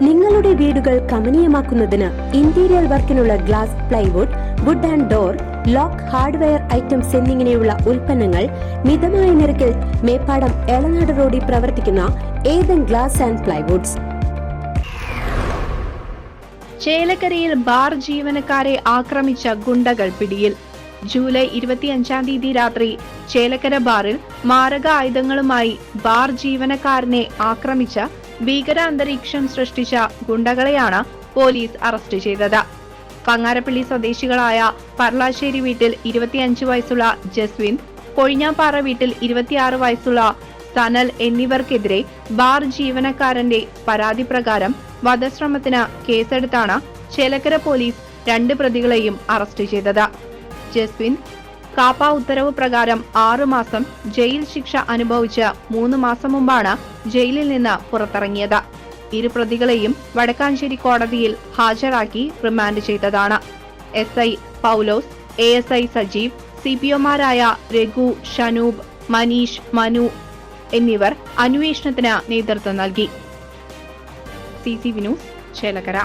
നിങ്ങളുടെ വീടുകൾ കമനീയമാക്കുന്നതിന് interior വർക്കിനുള്ള glass plywood wood and door lock hardware items എന്നിങ്ങനെയുള്ള ഉൽപ്പന്നങ്ങൾ മിതമായ നിരക്കിൽ മേപ്പാടം എളനാട് റോഡിൽ പ്രവർത്തിക്കുന്ന ഏതൻ ഗ്ലാസ് ആൻഡ് പ്ലൈവുഡ്സ് ചേലക്കരയിൽ ബാർ ജീവനക്കാരെ ആക്രമിച്ച ഗുണ്ടകൾ പിടിയിൽ. ജൂലൈ ഇരുപത്തിയഞ്ചാം തീയതി രാത്രി ചേലക്കര ബാറിൽ മാരക ആയുധങ്ങളുമായി ബാർ ജീവനക്കാരനെ ആക്രമിച്ച ഭീകര അന്തരീക്ഷം സൃഷ്ടിച്ച ഗുണ്ടകളെയാണ് പോലീസ് അറസ്റ്റ് ചെയ്തത്. പങ്ങാരപ്പള്ളി സ്വദേശികളായ പർലാശ്ശേരി വീട്ടിൽ ഇരുപത്തിയഞ്ച് വയസ്സുള്ള ജസ്വിൻ കൊഴിഞ്ഞാപ്പാറ വീട്ടിൽ ഇരുപത്തിയാറ് വയസ്സുള്ള സനൽ എന്നിവർക്കെതിരെ ബാർ ജീവനക്കാരന്റെ പരാതി പ്രകാരം വധശ്രമത്തിന് കേസെടുത്താണ് ചേലക്കര പോലീസ് രണ്ട് പ്രതികളെയും അറസ്റ്റ് ചെയ്തത്. ജസ്വിൻ കാപ്പ ഉത്തരവ് പ്രകാരം ആറു മാസം ജയിൽ ശിക്ഷ അനുഭവിച്ച് മൂന്ന് മാസം മുമ്പാണ് ജയിലിൽ നിന്ന് പുറത്തിറങ്ങിയത്. ഇരു പ്രതികളെയും വടക്കാഞ്ചേരി കോടതിയിൽ ഹാജരാക്കി റിമാൻഡ് ചെയ്തതാണ്. S I Paulose A S I Sajeev C P ഒമാരായ Raghu Shanoob Maneesh Manu എന്നിവർ അന്വേഷണത്തിന് നേതൃത്വം നൽകി. C C Chelakkara.